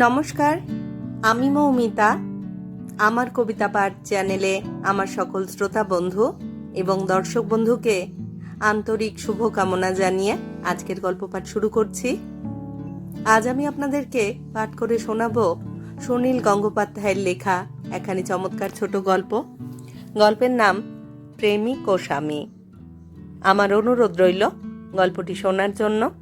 নমস্কার, আমি মৌমিতা। আমার কবিতা পাঠ চ্যানেলে আমার সকল শ্রোতা বন্ধু এবং দর্শক বন্ধুকে আন্তরিক শুভকামনা জানিয়ে আজকের গল্প পাঠ শুরু করছি। আজ আমি আপনাদেরকে পাঠ করে শোনাব সুনীল গঙ্গোপাধ্যায়ের লেখা এখানে চমৎকার ছোট গল্প। গল্পের নাম প্রেমিক ও স্বামী আমার অনুরোধ রইল গল্পটি শোনার জন্য।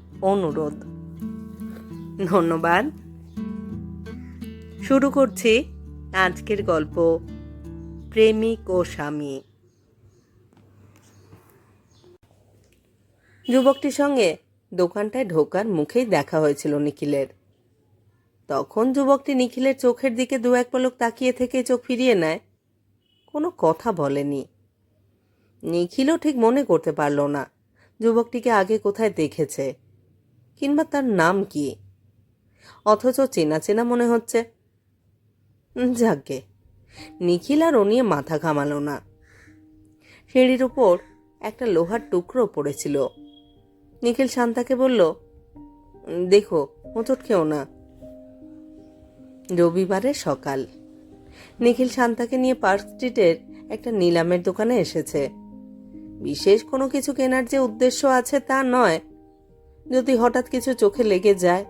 অনুরোধ। ধন্যবাদ। শুরু করছি আজকের গল্প, প্রেমিক ও স্বামী। যুবকটির সঙ্গে দোকানটায় ঢোকার মুখেই দেখা হয়েছিল নিখিলের। তখন যুবকটি নিখিলের চোখের দিকে দু এক পলক তাকিয়ে থেকে চোখ ফিরিয়ে নেয়। কোনো কথা বলেনি। নিখিলও ঠিক মনে করতে পারল না। যুবকটিকে আগে কোথায় দেখেছে? কিংবা তার নাম কি? অথচ চেনা চেনা মনে হচ্ছে। যাকে। নিখিল আর ও নিয়ে মাথা ঘামালো না। সিঁড়ির উপর একটা লোহার টুকরো পড়েছিল। নিখিল শান্তাকে বলল দেখো হোঁচট খেও না। রবিবারের সকাল। নিখিল শান্তাকে নিয়ে পার্ক স্ট্রিটের একটা নিলামের দোকানে এসেছে। বিশেষ কোনো কিছু কেনার যে উদ্দেশ্য আছে তা নয় যদি হঠাৎ কিছু চোখে লেগে যায়।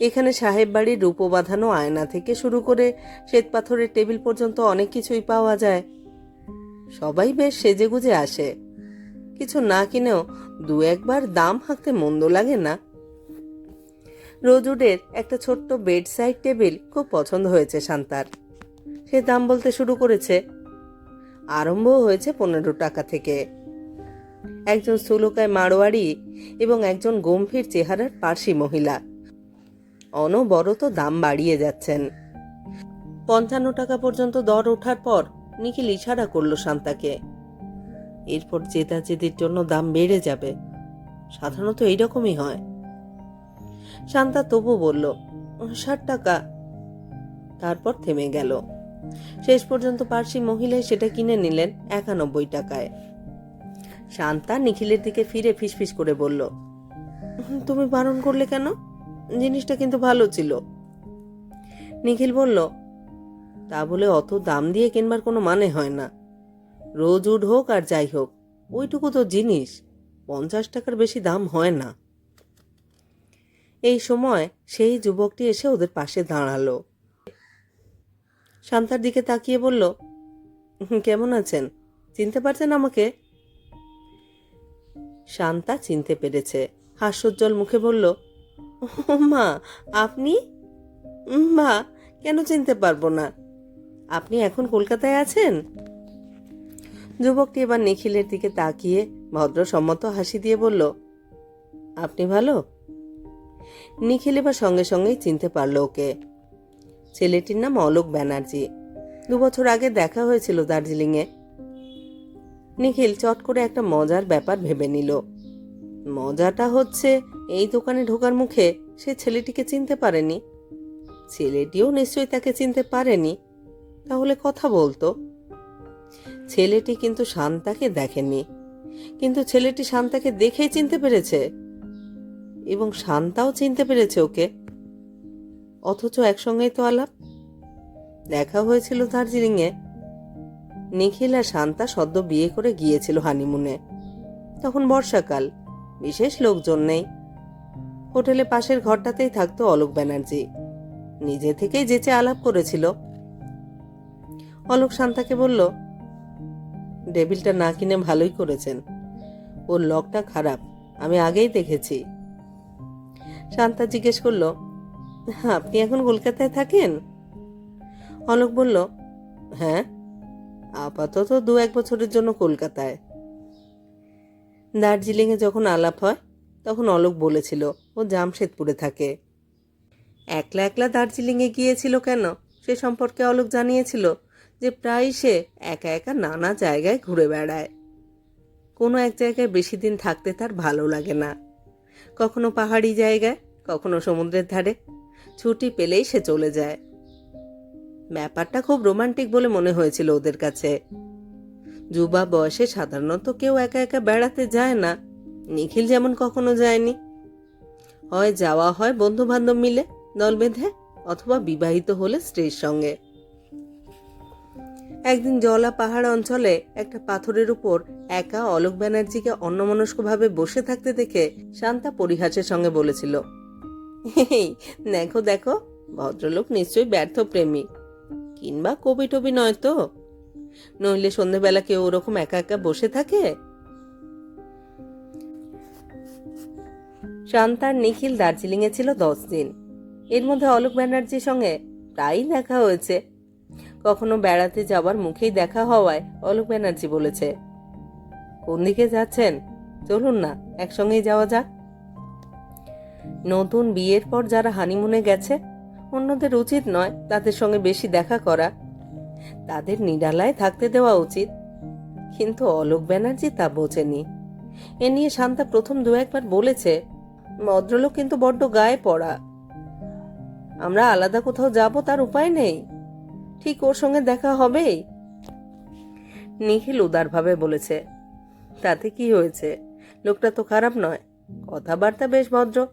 এখানে সাহেব বাড়ির রূপো বাঁধানো আয়না থেকে শুরু করে শ্বেত পাথরের টেবিল পর্যন্ত অনেক কিছুই পাওয়া যায়। সবাই বেশ সেজেগুজে আসে। কিছু না কিনেও দু একবার দাম হাঁকতে মন্দ লাগে না। রোজুডের একটা ছোট্ট বেড সাইড টেবিল খুব পছন্দ হয়েছে শান্তার। সে দাম বলতে শুরু করেছে। আরম্ভ হয়েছে পনেরো টাকা থেকে। একজন সুলকায় মারোয়ারি এবং একজন গম্ভীর চেহারার পার্সি মহিলা। অনবরত দাম বাড়িয়ে যাচ্ছেন। পঞ্চান্ন টাকা পর্যন্ত দর ওঠার পর নিখিল ইশারা করল শান্তাকে। এরপর জেদাজেদির জন্য দাম বেড়ে যাবে। সাধারণত এইরকমই হয়। শান্তা তবু বলল, ষাট টাকা। তারপর থেমে গেল। শেষ পর্যন্ত পার্সি মহিলাই সেটা কিনে নিলেন একানব্বই টাকায়। শান্তা নিখিলের দিকে ফিরে ফিসফিস করে বলল তুমি বারণ করলে কেন? জিনিসটা কিন্তু ভালো ছিল। নিখিল বলল তা বলে অত দাম দিয়ে কিনবার কোনো মানে হয় না। রোজ উড হোক আর যাই হোক ওইটুকু তো জিনিস পঞ্চাশ টাকার বেশি দাম হয় না। এই সময় সেই যুবকটি এসে ওদের পাশে দাঁড়াল। শান্তার দিকে তাকিয়ে বলল "হুম, কেমন আছেন? চিনতে পারছেন আমাকে? শান্তা চিনতে পেরেছে। হাস্যোজ্জ্বল মুখে বলল "ও মা, আপনি? মা, কেন চিনতে পারব না? আপনি এখন কলকাতায় আছেন? যুবকটি এবার নিখিলের দিকে তাকিয়ে ভদ্রসম্মত হাসি দিয়ে বলল, আপনি ভালো? নিখিল এবার সঙ্গে সঙ্গেই চিনতে পারল ওকে। ছেলেটির নাম অলোক ব্যানার্জি। দু বছর আগে দেখা হয়েছিল দার্জিলিংয়ে। নিখিল চট করে একটা মজার ব্যাপার ভেবে নিল। মজাটা হচ্ছে, এই দোকানে ঢোকার মুখে সে ছেলেটিকে চিনতে পারেনি। ছেলেটিও নিশ্চয়ই তাকে চিনতে পারেনি। তাহলে কথা বলতো। ছেলেটি কিন্তু শান্তাকে দেখেনি। কিন্তু ছেলেটি শান্তাকে দেখেই চিনতে পেরেছে। এবং শান্তাও চিনতে পেরেছে ওকে। অথচ একসঙ্গেই তো আলাপ। দেখা হয়েছিল দার্জিলিংয়ে। নিখিল আর শান্তা সদ্য বিয়ে করে গিয়েছিল হানিমুনে। তখন বর্ষাকাল, বিশেষ লোকজন নেই। হোটেলে পাশের ঘরটাতেই থাকতো অলোক ব্যানার্জি। নিজে থেকেই যেচে আলাপ করেছিল। অলোক শান্তাকে বলল ডেবিলটা না কিনে ভালোই করেছেন। ওর লকটা খারাপ, আমি আগেই দেখেছি। শান্তা জিজ্ঞেস করল, আপনি এখন কলকাতায় থাকেন? অলোক বলল হ্যাঁ। আপাতত দু এক বছরের জন্য কলকাতায়। দার্জিলিংয়ে যখন আলাপ হয়, তখন অলোক বলেছিল, ও জামশেদপুরে থাকে। একলা একলা দার্জিলিংয়ে গিয়েছিল কেন? সে সম্পর্কে অলোক জানিয়েছিল যে প্রায় সে একা একা নানা জায়গায় ঘুরে বেড়ায়। কোনো এক জায়গায় বেশি দিন থাকতে তার ভালো লাগে না। কখনো পাহাড়ি জায়গায়, কখনো সমুদ্রের ধারে। ছুটি পেলেই সে চলে যায়। ব্যাপারটা খুব রোমান্টিক বলে মনে হয়েছিল ওদের কাছে। যুবা বয়সে সাধারণত কেউ একা একা বেড়াতে যায় না। নিখিল যেমন কখনো যায়নি। হয় যাওয়া হয় বন্ধু বান্ধব মিলে দল বেঁধে অথবা বিবাহিত হলে স্ত্রীর সঙ্গে। একদিন জলা পাহাড় অঞ্চলে একটা পাথরের উপর একা অলোক ব্যানার্জিকে অন্যমনস্কভাবে বসে থাকতে দেখে শান্তা পরিহাসের সঙ্গে বলেছিল "এই, দেখো দেখো ভদ্রলোক নিশ্চয়ই ব্যর্থ প্রেমী কিংবা কবি টবি নয় তো? নইলে সন্ধেবেলা কেউ ওরকম একা একা বসে থাকে? শান্তার নিখিল দার্জিলিংয়ে ছিল দশ দিন। এর মধ্যে অলোক ব্যানার্জির সঙ্গে প্রায়ই দেখা হয়েছে। কখনো বেড়াতে যাওয়ার মুখেই দেখা হওয়ায় অলোক ব্যানার্জি বলেছে, কোন দিকে যাচ্ছেন? চলুন না, একসঙ্গেই যাওয়া যাক। নতুন বিয়ের পর যারা হানিমুনে গেছে অন্যদের উচিত নয় তাদের সঙ্গে বেশি দেখা করা। তাদের নিরালায় থাকতে দেওয়া উচিত। কিন্তু অলোক ব্যানার্জি তা বোঝেনি। এ নিয়ে শান্তা প্রথম দু একবার বলেছে, ভদ্রলোক কিন্তু বড্ড গায়ে পড়া। আমরা আলাদা কোথাও যাব তার উপায় নেই। ঠিক ওর সঙ্গে দেখা হবেই। নিখিল উদারভাবে বলেছে, তাতে কি হয়েছে? লোকটা তো খারাপ নয়। কথাবার্তা বেশ ভদ্র।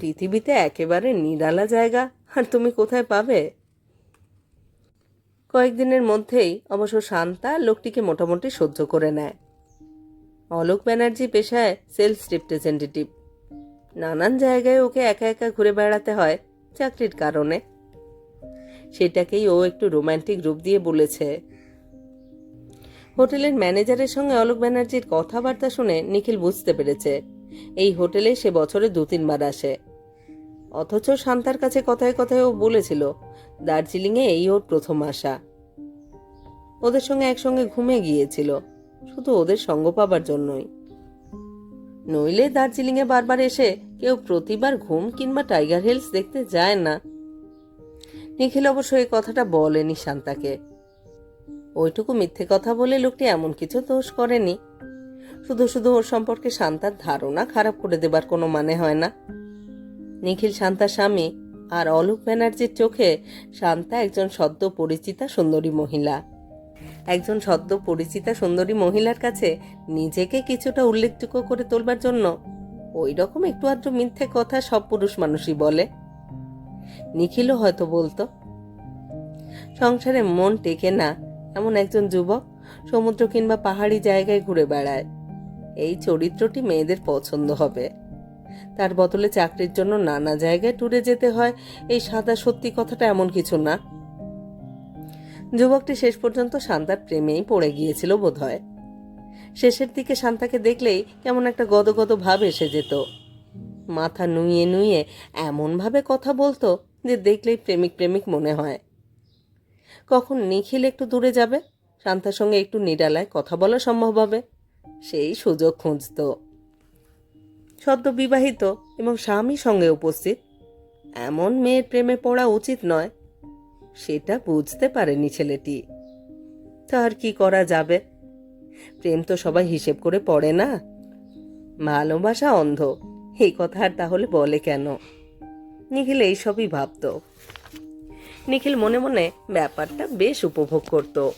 পৃথিবীতে একেবারে নিরালা জায়গা। আর তুমি কোথায় পাবে? কয়েকদিনের মধ্যেই অবশ্য শান্তা লোকটিকে মোটামুটি সহ্য করে নেয়। অলোক ব্যানার্জি পেশায় সেলস রিপ্রেজেন্টেটিভ। নানান জায়গায় ওকে একা একা ঘুরে বেড়াতে হয় চাকরির কারণে। সেটাকেই ও একটু রোমান্টিক রূপ দিয়ে বলেছে। হোটেলের ম্যানেজারের সঙ্গে অলোক ব্যানার্জির কথাবার্তা শুনে নিখিল বুঝতে পেরেছে। এই হোটেলে সে বছরে দু তিনবার আসে। অথচ শান্তার কাছে কথায় কথায় ও বলেছিল, দার্জিলিংয়ে এই ওর প্রথম আসা। ওদের সঙ্গে একসঙ্গে ঘুমে গিয়েছিল, শুধু ওদের সঙ্গ পাবার জন্যই। নইলে দার্জিলিংয়ে বারবার এসে কেউ প্রতিবার ঘুম কিংবা টাইগার হিলস দেখতে যায় না। নিখিল অবশ্য এই কথাটা বলেনি শান্তাকে। ওইটুকু মিথ্যে কথা বলে লোকটি এমন কিছু দোষ করেনি। শুধু শুধু ওর সম্পর্কে শান্তার ধারণা খারাপ করে দেবার কোনো মানে হয় না। নিখিল শান্তার স্বামী আর অলোক ব্যানার্জির চোখে শান্তা একজন সদ্য পরিচিতা সুন্দরী মহিলা। একজন সদ্য পরিচিতা সুন্দরী মহিলার কাছে নিজেকে কিছুটা উল্লেখযোগ্য করে তোলবার জন্য ওই রকম একটু আধটু মিথ্যে কথা সব পুরুষ মানুষই বলে। নিখিলও হয়তো বলতো, সংসারে মন টেকে না এমন একজন যুবক সমুদ্র কিংবা পাহাড়ি জায়গায় ঘুরে বেড়ায়। এই চরিত্রটি মেয়েদের পছন্দ হবে। তার বদলে চাকরির জন্য নানা জায়গায় ট্যুরে যেতে হয়। এই সাদা সত্যি কথাটা এমন কিছু না। যুবকটি শেষ পর্যন্ত শান্তার প্রেমেই পড়ে গিয়েছিল বোধহয়। শেষের দিকে শান্তাকে দেখলেই কেমন একটা গদগদ ভাব এসে যেত। মাথা নুইয়ে নুইয়ে এমনভাবে কথা বলতো যে দেখলেই প্রেমিক প্রেমিক মনে হয়। কখন নিখিল একটু দূরে যাবে? শান্তার সঙ্গে একটু নিরালায় কথা বলা সম্ভব হবে। সেই সুযোগ খুঁজত। সদ্য বিবাহিত এবং স্বামী সঙ্গে উপস্থিত। এমন মেয়ের প্রেমে পড়া উচিত নয়। সেটা বুঝতে পারেনি ছেলেটি। তার কি করা যাবে? প্রেম তো সবাই হিসেব করে পড়ে না। ভালোবাসা অন্ধ। এই কথা আর তাহলে বলে কেন? নিখিল এইসবই ভাবত। নিখিল মনে মনে ব্যাপারটা বেশ উপভোগ করত।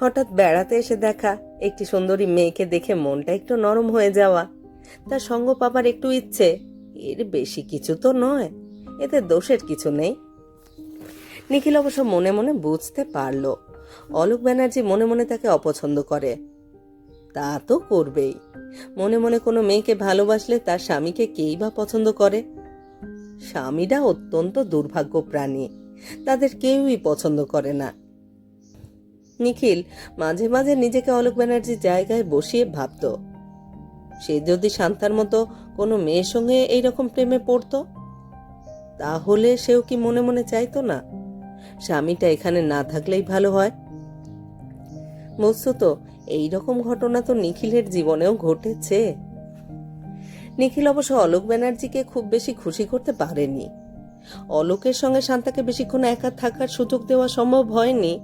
হঠাৎ বেড়াতে এসে দেখা একটি সুন্দরী মেয়েকে দেখে মনটা একটু নরম হয়ে যাওয়া। তার সঙ্গ পাবার একটু ইচ্ছে। এর বেশি কিছু তো নয়, এতে দোষের কিছু নেই। নিখিল অবশ্য মনে মনে বুঝতে পারল। অলোক ব্যানার্জি মনে মনে তাকে অপছন্দ করে। তা তো করবেই। মনে মনে কোনো মেয়েকে ভালোবাসলে তার স্বামীকে কেই বা পছন্দ করে? স্বামীরা অত্যন্ত দুর্ভাগ্য প্রাণী তাদের কেউই পছন্দ করে না। নিখিল মাঝে মাঝে নিজেকে অলোক ব্যানার্জির জায়গায় বসিয়ে ভাবত সে যদি শান্তার মতো কোনো মেয়ের সঙ্গে এইরকম প্রেমে পড়তো? তাহলে সেও কি মনে মনে চাইতো না? স্বামীটা এখানে না থাকলেই ভালো হয়। বস্তু তো এইরকম ঘটনা তো নিখিলের জীবনেও ঘটেছে। নিখিল অবশ্য অলোক ব্যানার্জিকে খুব বেশি খুশি করতে পারেনি। অলোকের সঙ্গে শান্তাকে বেশিক্ষণ একা থাকার সুযোগ দেওয়া সম্ভব হয়নি।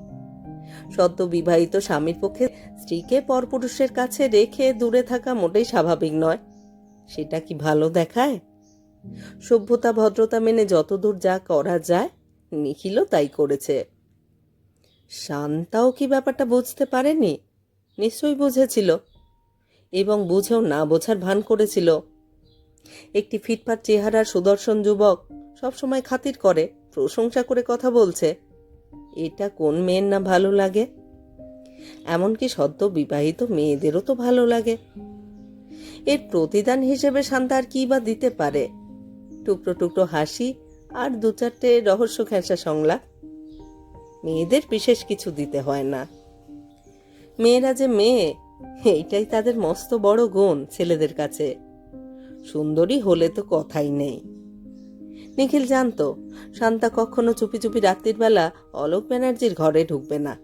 সদ্য বিবাহিত স্বামীর পক্ষে স্ত্রীকে পরপুরুষের কাছে রেখে দূরে থাকা মোটেই স্বাভাবিক নয়। সেটা কি ভালো দেখায়? সভ্যতা ভদ্রতা মেনে যতদূর যা করা যায়, নিখিলও তাই করেছে। শান্তাও কি ব্যাপারটা বুঝতে পারেনি? নিশ্চয়ই বুঝেছিল এবং বুঝেও না বোঝার ভান করেছিল। একটি ফিটফাট চেহারার সুদর্শন যুবক সবসময় খাতির করে, প্রশংসা করে কথা বলছে। এটা কোন মেয়ের না ভালো লাগে? এমনকি সদ্য বিবাহিত মেয়েদেরও তো ভালো লাগে। এর প্রতিদান হিসেবে শান্তা আর কি বা দিতে পারে? টুকরো টুকরো হাসি আর দু চারটে রহস্য খেঁসা সংলাপ। মেয়েদের বিশেষ কিছু দিতে হয় না। মেয়েরা যে মেয়ে, এইটাই তাদের মস্ত বড় গুণ ছেলেদের কাছে। সুন্দরী হলে তো কথাই নেই। নিখিল জানতো, শান্তা কখনো চুপি চুপি রাত্রির বেলা অলোক ব্যানার্জির ঘরে ঢুকবে না।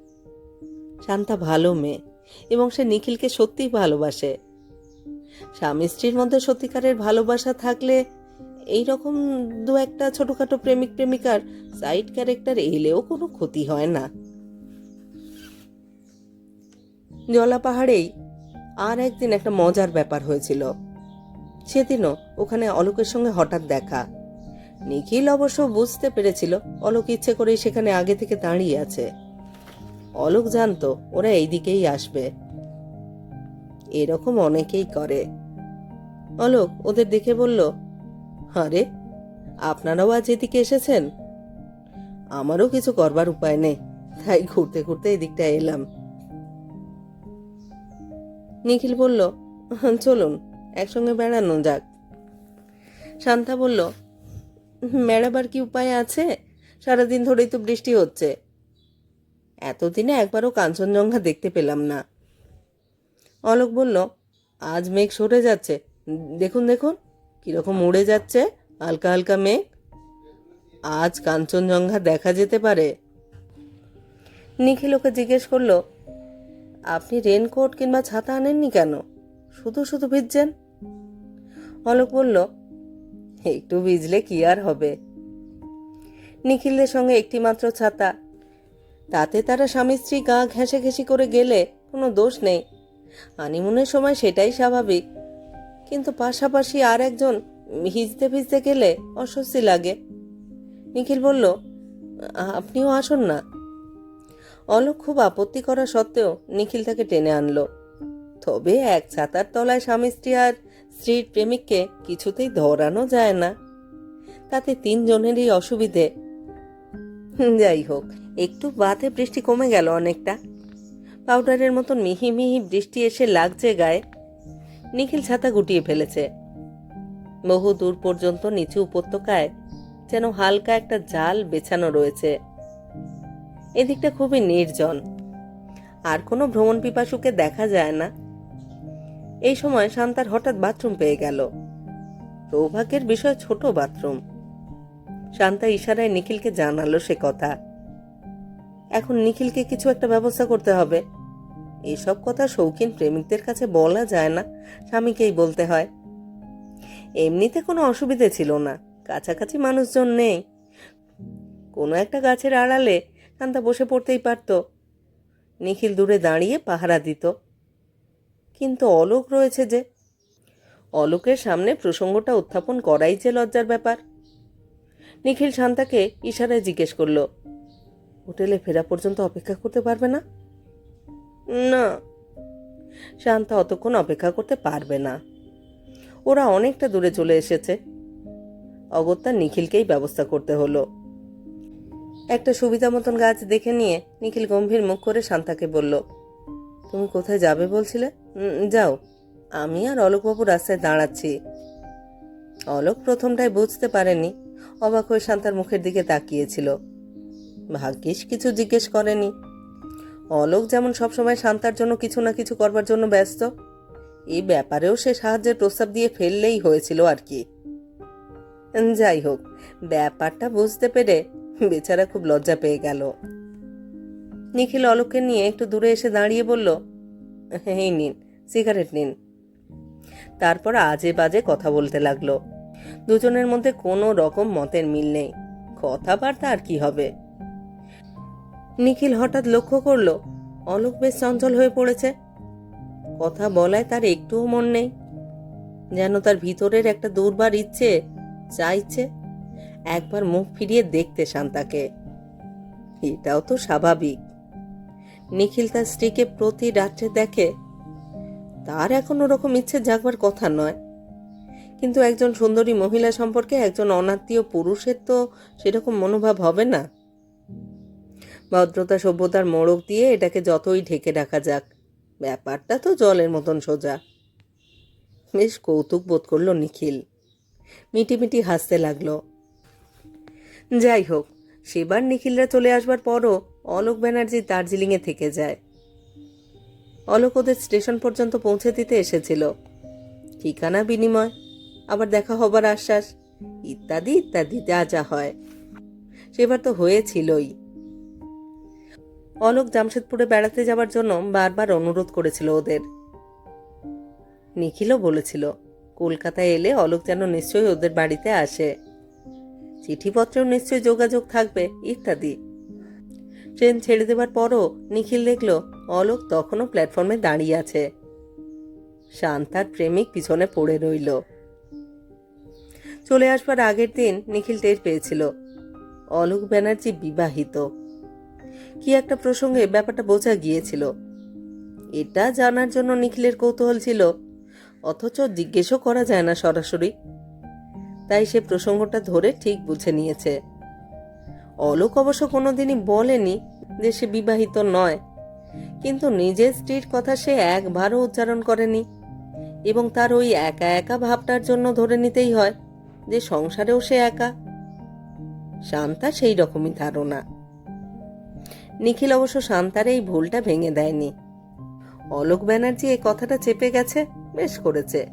শান্তা ভালো মেয়ে এবং সে নিখিলকে সত্যিই ভালোবাসে। স্বামী স্ত্রীর মধ্যে সত্যিকারের ভালোবাসা থাকলে এই রকম দু একটা ছোটখাটো প্রেমিক প্রেমিকার সাইড ক্যারেক্টার এলেও কোনো ক্ষতি হয় না। জলা পাহাড়েই আর একদিন একটা মজার ব্যাপার হয়েছিল। সেদিনও ওখানে অলোকের সঙ্গে হঠাৎ দেখা। নিখিল অবশ্য বুঝতে পেরেছিল অলোক ইচ্ছে করেই সেখানে আগে থেকে দাঁড়িয়ে আছে। অলোক জানতো ওরা এই দিকেই আসবে। এরকম অনেকেই করে। অলোক ওদের দেখে বলল, আরে, আপনারাও আজ এদিকে এসেছেন? আমারও কিছু করবার উপায় নেই, তাই ঘুরতে ঘুরতে এদিকটা এলাম। নিখিল বলল, চলুন, একসঙ্গে বেড়ানো যাক। শান্তা বলল বেড়াবার কি উপায় আছে? সারাদিন ধরেই তো বৃষ্টি হচ্ছে। এতদিনে একবারও কাঞ্চনজঙ্ঘা দেখতে পেলাম না। অলোক বলল, আজ মেঘ সরে যাচ্ছে। দেখুন দেখুন, কীরকম উড়ে যাচ্ছে, হালকা হালকা মেঘ। আজ কাঞ্চনজঙ্ঘা দেখা যেতে পারে। নিখিল ওকে জিজ্ঞেস করল, আপনি রেনকোট কিংবা ছাতা আনেননি কেন? শুধু শুধু ভিজছেন? অলোক বলল একটু ভিজলে কি আর হবে? নিখিলদের সঙ্গে একটি মাত্র ছাতা। তাতে তারা স্বামী স্ত্রী গা ঘেঁষে ঘেঁষি করে গেলে কোনো দোষ নেই। হানিমুনের সময় সেটাই স্বাভাবিক। কিন্তু পাশাপাশি আর একজন ভিজতে ভিজতে গেলে অস্বস্তি লাগে। নিখিল বলল, আপনিও আসুন না। অলোক খুব আপত্তি করা সত্ত্বেও নিখিল তাকে টেনে আনলো। তবে এক ছাতার তলায় স্বামী স্ত্রী আর স্ত্রীর প্রেমিককে কিছুতেই ধরানো যায় না। তাতে তিনজনেরই অসুবিধে। যাই হোক, একটু বাতে বৃষ্টি কমে গেল অনেকটা। পাউডারের মতন মিহি মিহি বৃষ্টি এসে লাগছে গায়ে। নিখিল ছাতা গুটিয়ে ফেলেছে। বহু দূর পর্যন্ত নিচু উপত্যকায় যেন হালকা একটা জাল বেছানো রয়েছে। এদিকটা খুবই নির্জন। আর কোনো ভ্রমণ পিপাসুকে দেখা যায় না। এই সময় শান্তার হঠাৎ বাথরুম পেয়ে গেল। সৌভাগ্যের বিষয় ছোট বাথরুম। শান্তা ইশারায় নিখিলকে জানালো সে কথা। এখন নিখিলকে কিছু একটা ব্যবস্থা করতে হবে। এসব কথা শৌখিন প্রেমিকদের কাছে বলা যায় না, স্বামীকেই বলতে হয়। এমনিতে কোনো অসুবিধে ছিল না, কাছাকাছি মানুষজন নেই। কোনো একটা গাছের আড়ালে শান্তা বসে পড়তেই পারত। নিখিল দূরে দাঁড়িয়ে পাহারা দিত। কিন্তু অলোক রয়েছে যে। অলোকের সামনে প্রসঙ্গটা উত্থাপন করাই যে লজ্জার ব্যাপার। নিখিল শান্তাকে ইশারায় জিজ্ঞেস করল, হোটেলে ফেরা পর্যন্ত অপেক্ষা করতে পারবে না? না। শান্তা অতক্ষণ অপেক্ষা করতে পারবে না। ওরা অনেকটা দূরে চলে এসেছে। অগত্যা নিখিলকেই ব্যবস্থা করতে হলো। একটা সুবিধা মতন গাছ দেখে নিয়ে নিখিল গম্ভীর মুখ করে শান্তাকে বলল তুমি কোথায় যাবে বলছিলে? "উম, যাও। আমি আর অলোকবাবু রাস্তায় দাঁড়াচ্ছি। অলোক প্রথমটায় বুঝতে পারেনি। অবাক হয়ে শান্তার মুখের দিকে তাকিয়েছিল। ভাগ্যিস কিছু জিজ্ঞেস করেনি। অলোক যেমন সবসময় শান্তার জন্য কিছু না কিছু করবার জন্য ব্যস্ত এই ব্যাপারেও সে সাহায্যের প্রস্তাব দিয়ে ফেললেই হয়েছিল আর কি। যাই হোক ব্যাপারটা বুঝতে পেরে বেচারা খুব লজ্জা পেয়ে গেল। নিখিল অলোককে নিয়ে একটু দূরে এসে দাঁড়িয়ে বলল, এই নিন, সিগারেট নিন। তারপর আজে বাজে কথা বলতে লাগল। দুজনের মধ্যে কোনো রকম মতের মিল নেই। কথাবার্তা আর কি হবে? নিখিল হঠাৎ লক্ষ্য করল, অলোক বেশ চঞ্চল হয়ে পড়েছে। কথা বলায় তার একটুও মন নেই। যেন তার ভিতরের একটা দুর্বার ইচ্ছে চাইছে, একবার মুখ ফিরিয়ে দেখতে শান্তাকে। এটাও তো স্বাভাবিক। নিখিল তার স্ত্রীকে প্রতি রাত্রে দেখে, তার এখন ওরকম ইচ্ছে জাগবার কথা নয়। কিন্তু একজন সুন্দরী মহিলা সম্পর্কে একজন অনাত্মীয় পুরুষের তো সেরকম মনোভাব হবে না। ভদ্রতা, সভ্যতার মোড়ক দিয়ে এটাকে যতই ঢেকে রাখা যাক, ব্যাপারটা তো জলের মতন সোজা। বেশ কৌতুক বোধ করল নিখিল। মিটিমিটি হাসতে লাগল। যাই হোক, সেবার নিখিলরা চলে আসবার পরও অলোক ব্যানার্জি দার্জিলিংয়ে থেকে যায়। অলোক ওদের স্টেশন পর্যন্ত পৌঁছে দিতে এসেছিল। ঠিকানা বিনিময়, আবার দেখা হবার আশ্বাস, ইত্যাদি ইত্যাদি, যা যা হয়। সেবার তো হয়েছিলই। অলোক জামশেদপুরে বেড়াতে যাবার জন্য বারবার অনুরোধ করেছিল ওদের। নিখিলও বলেছিল, কলকাতায় এলে অলোক যেন নিশ্চয়ই ওদের বাড়িতে আসে। চিঠিপত্রেও নিশ্চয়ই যোগাযোগ থাকবে, ইত্যাদি। ট্রেন ছেড়ে দেবার পরও নিখিল দেখল অলোক তখনও প্ল্যাটফর্মে দাঁড়িয়ে আছে। শান্তার প্রেমিক পিছনে পড়ে রইল। চলে আসবার আগের দিন নিখিল টের পেয়েছিল। অলোক ব্যানার্জি বিবাহিত। কি একটা প্রসঙ্গে ব্যাপারটা বোঝা গিয়েছিল। এটা জানার জন্য নিখিলের কৌতূহল ছিল, অথচ জিজ্ঞেসও করা যায় না সরাসরি। তাই সে প্রসঙ্গটা ধরে ঠিক বুঝে নিয়েছে। অলোক অবশ্য কোনোদিনই বলেনি যে সে বিবাহিত নয়। কিন্তু নিজের স্ত্রীর কথা সে একবারও উচ্চারণ করেনি এবং তার ওই একা একা ভাবটার জন্য ধরে নিতেই হয় যে সংসারেও সে একা। শান্তা সেই রকমই ধারণা। নিখিল অবশ্য শান্তার এই ভুলটা ভেঙে দেয়নি। অলোক ব্যানার্জি এই কথাটা চেপে গেছে, বেশ করেছে।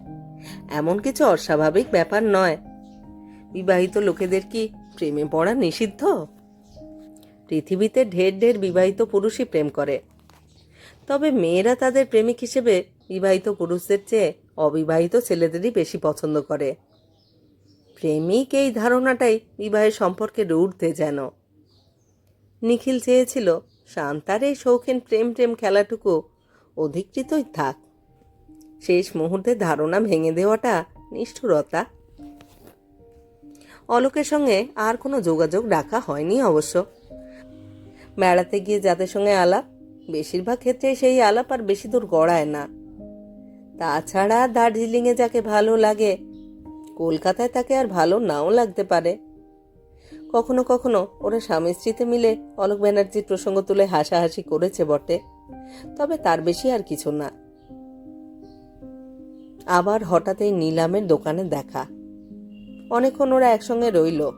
এমন কিছু অস্বাভাবিক ব্যাপার নয়। বিবাহিত লোকেদের কি প্রেমে পড়া নিষিদ্ধ? পৃথিবীতে ঢের ঢের বিবাহিত পুরুষই প্রেম করে। তবে মেয়েরা তাদের প্রেমিক হিসেবে বিবাহিত পুরুষদের চেয়ে অবিবাহিত ছেলেদেরই বেশি পছন্দ করে। প্রেমিক এই ধারণাটাই বিবাহের সম্পর্কের ঊর্ধ্বে যেন। নিখিল চেয়েছিল, শান্তার এই শৌখিন প্রেম প্রেম খেলাটুকু অধিকৃতই থাক। শেষ মুহূর্তে ধারণা ভেঙে দেওয়াটা নিষ্ঠুরতা অলোকের সঙ্গে আর কোনো যোগাযোগ রাখা হয়নি অবশ্য। বেড়াতে গিয়ে যাদের সঙ্গে আলাপ, বেশিরভাগ ক্ষেত্রে সেই আলাপ আর বেশি দূর গড়ায় না। তাছাড়া দার্জিলিংয়ে যাকে ভালো লাগে, কলকাতায় তাকে আর ভালো নাও লাগতে পারে। কখনো কখনো ওরা স্বামী স্ত্রীতে মিলে অলোক ব্যানার্জির প্রসঙ্গ তুলে হাসাহাসি করেছে বটে, তবে তার বেশি আর কিছু না। আবার হঠাৎ এই নিলামের দোকানে দেখা। অনেকক্ষণ ওরা একসঙ্গে রইল।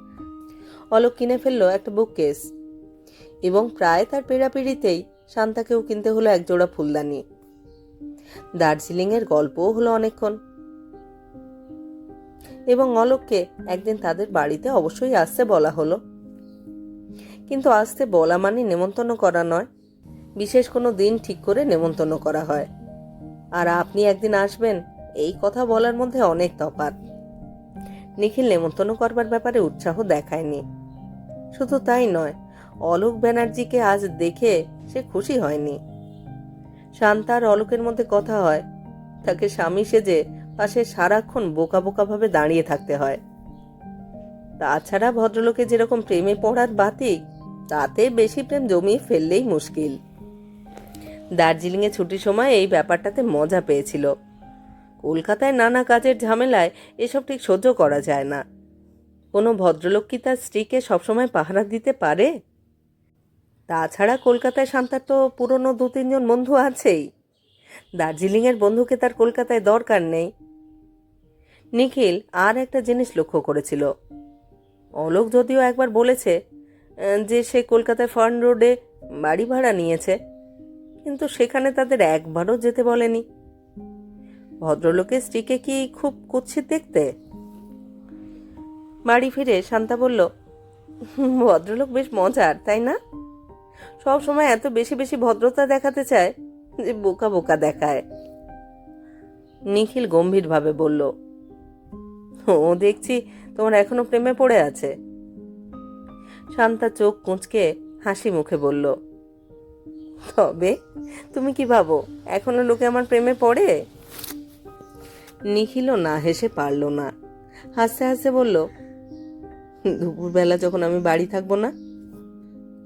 অলোক কিনে ফেলল একটা বুক কেস এবং প্রায় তার পেড়াপিড়িতেই শান্তাকেও কিনতে হলো এক জোড়া ফুলদানি। দার্জিলিংয়ের গল্পও হলো অনেকক্ষণ। এবং অলোককে একদিন তাদের বাড়িতে অবশ্যই আসতে বলা হলো। কিন্তু আসতে বলা মানে নেমন্তন্ন করা নয়, বিশেষ কোনো দিন ঠিক করে নেমন্তন্ন করা হয়। আর আপনি একদিন আসবেন, এই কথা বলার মধ্যে অনেক তফাৎ। নিখিল নেমন্তন্ন করবার ব্যাপারে উৎসাহ দেখায়নি। শুধু তাই নয়, অলোক ব্যানার্জিকে আজ দেখে সে খুশি হয়নি। শান্তা আর অলোকের মধ্যে কথা হয়, তাকে স্বামী সেজে পাশে সারাক্ষণ বোকা বোকা ভাবে দাঁড়িয়ে থাকতে হয়। তাছাড়া ভদ্রলোকে যেরকম প্রেমে পড়ার বাতিক, তাতে বেশি প্রেম জমিয়ে ফেললেই মুশকিল। দার্জিলিংয়ে ছুটির সময় এই ব্যাপারটাতে মজা পেয়েছিল। কলকাতায় নানা কাজের ঝামেলায় এসব ঠিক সহ্য করা যায় না। কোনো ভদ্রলোক কি তার স্ত্রীকে সবসময় পাহারা দিতে পারে? তাছাড়া কলকাতায় শান্তার তো পুরনো দু তিনজন বন্ধু আছেই। দার্জিলিংয়ের বন্ধুকে তার কলকাতায় দরকার নেই। নিখিল আর একটা জিনিস লক্ষ্য করেছিল। অলোক যদিও একবার বলেছে যে সে কলকাতায় ফার্ন রোডে বাড়ি ভাড়া নিয়েছে, কিন্তু সেখানে তাদের একবারও যেতে বলেনি। ভদ্রলোকের স্ত্রীকে কি খুব কুৎসিত দেখতে? বাড়ি ফিরে শান্তা বলল, ভদ্রলোক বেশ মজার, তাই না? সব সময় এত বেশি বেশি ভদ্রতা দেখাতে চায় যে বোকা বোকা দেখায়। নিখিল গম্ভীরভাবে বলল, ও দেখছি তোমার এখনও প্রেমে পড়ে আছে। শান্তা চোখ কুঁচকে হাসি মুখে বলল, তবে তুমি কি ভাবো, এখনও লোকে আমার প্রেমে পড়ে? নিখিলও না হেসে পারল না। হাসতে হাসতে বলল, দুপুরবেলা যখন আমি বাড়ি থাকব না,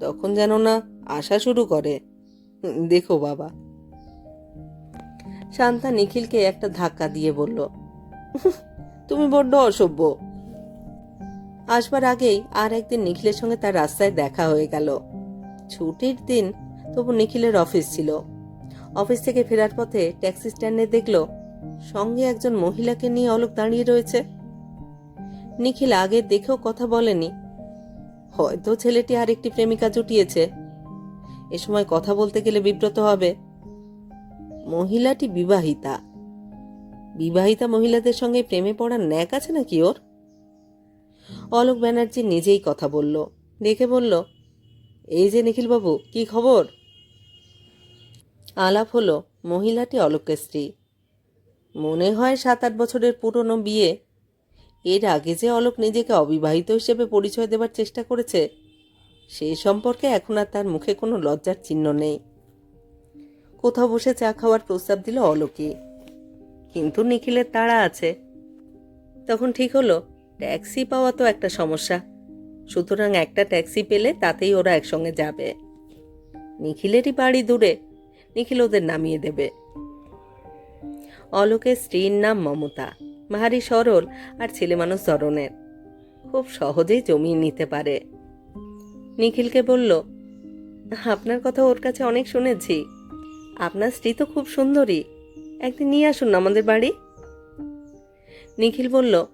তখন যেন না আসা শুরু করে। দেখো বাবা। শান্তা নিখিলকে একটা ধাক্কা দিয়ে বলল, তুমি বড্ড অসভ্য। আসবার আগেই আর একদিন নিখিলের সঙ্গে তার রাস্তায় দেখা হয়ে গেল। ছুটির দিন তবু নিখিলের অফিস ছিল। অফিস থেকে ফেরার পথে ট্যাক্সি স্ট্যান্ডে দেখল সঙ্গে একজন মহিলাকে নিয়ে অলোক দাঁড়িয়ে রয়েছে। নিখিল আগে দেখেও কথা বলেনি। হয়তো ছেলেটি আরেকটি প্রেমিকা জুটিয়েছে। এ সময় কথা বলতে গেলে বিব্রত হবে। মহিলাটি বিবাহিতা। বিবাহিতা মহিলাদের সঙ্গে প্রেমে পড়ার ন্যাক আছে নাকি ওর? অলোক ব্যানার্জি নিজেই কথা বলল। দেখে বলল, এই যে নিখিলবাবু, কি খবর? আলাপ হলো মহিলাটি অলোকের স্ত্রী। মনে হয় সাত আট বছরের পুরনো বিয়ে। এর আগে যে অলোক নিজেকে অবিবাহিত হিসেবে পরিচয় দেবার চেষ্টা করেছে, সে সম্পর্কে এখন আর তার মুখে কোনো লজ্জার চিহ্ন নেই। কোথাও বসে চা খাওয়ার প্রস্তাব দিল অলোকই কিন্তু নিখিলের তাড়া আছে। তখন ঠিক হলো, ট্যাক্সি পাওয়া তো একটা সমস্যা। সুতরাং একটা ট্যাক্সি পেলে তাতেই ওরা একসঙ্গে যাবে। নিখিলেরই বাড়ি দূরে, নিখিল ওদের নামিয়ে দেবে। অলোকের স্ত্রীর নাম মমতা। ভারী সরল আর ছেলে মানুষ ধরনের খুব সহজেই জমিয়ে নিতে পারে। নিখিলকে বলল, আপনার কথা ওর কাছে অনেক শুনেছি। আপনার স্ত্রী তো খুব সুন্দরী। একদিন নিয়ে আসুন না আমাদের বাড়ি। নিখিল বলল,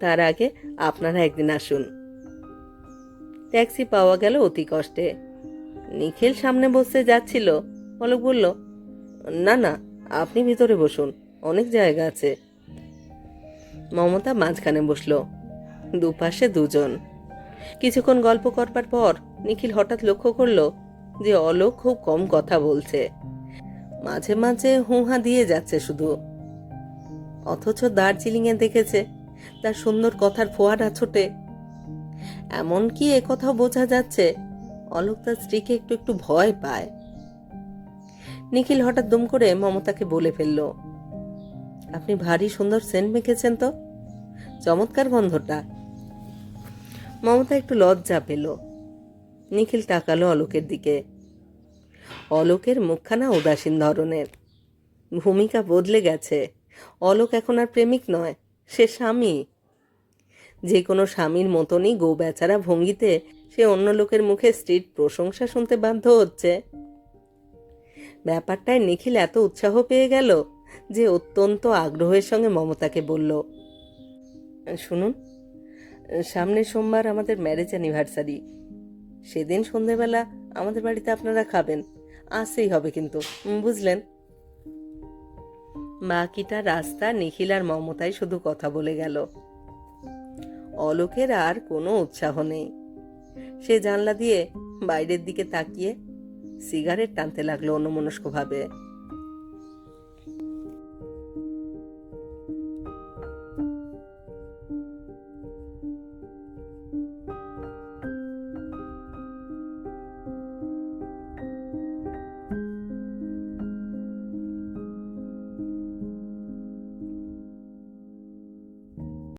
তার আগে আপনারা একদিন আসুন। ট্যাক্সি পাওয়া গেল অতি কষ্টে। নিখিল সামনে বসতে যাচ্ছিল। অলোক বলল, না না আপনি ভিতরে বসুন, অনেক জায়গা আছে। মমতা মাঝখানে বসল। দুপাশে দুজন। কিছুক্ষণ গল্প করবার পর নিখিল হঠাৎ লক্ষ্য করল যে অলোক খুব কম কথা বলছে। মাঝে মাঝে হুহা দিয়ে যাচ্ছে শুধু। অথচ দার্জিলিংয়ে দেখেছে, তার সুন্দর কথার ফোয়ারা ছোটে এমনকি একথাও বোঝা যাচ্ছে, অলোক তার স্ত্রীকে একটু একটু ভয় পায়। নিখিল হঠাৎ দুম করে মমতাকে বলে ফেলল, আপনি ভারী সুন্দর সেন্ট মেখেছেন তো? চমৎকার গন্ধটা। মমতা একটু লজ্জা পেল। নিখিল তাকালো অলোকের দিকে। অলোকের মুখখানা উদাসীন ধরনের। ভূমিকা বদলে গেছে। অলোক এখন আর প্রেমিক নয়, সে স্বামী। যে কোনো স্বামীর মতনই গো বেচারা ভঙ্গিতে সে অন্য লোকের মুখে স্ত্রীর প্রশংসা শুনতে বাধ্য হচ্ছে। ব্যাপারটায় নিখিল এত উৎসাহ পেয়ে গেল যে অত্যন্ত আগ্রহের সঙ্গে মমতাকে বলল, শুনুন, সামনের সোমবার আমাদের ম্যারেজ অ্যানিভার্সারি। সেদিন সন্ধেবেলা আমাদের বাড়িতে আপনারা খাবেন আসতেই হবে কিন্তু বুঝলেন? বাকিটা রাস্তা নিখিল আর মমতাই শুধু কথা বলে গেল। অলোকের আর কোনো উৎসাহ নেই। সে জানলা দিয়ে বাইরের দিকে তাকিয়ে সিগারেট টানতে লাগল অন্যমনস্কভাবে।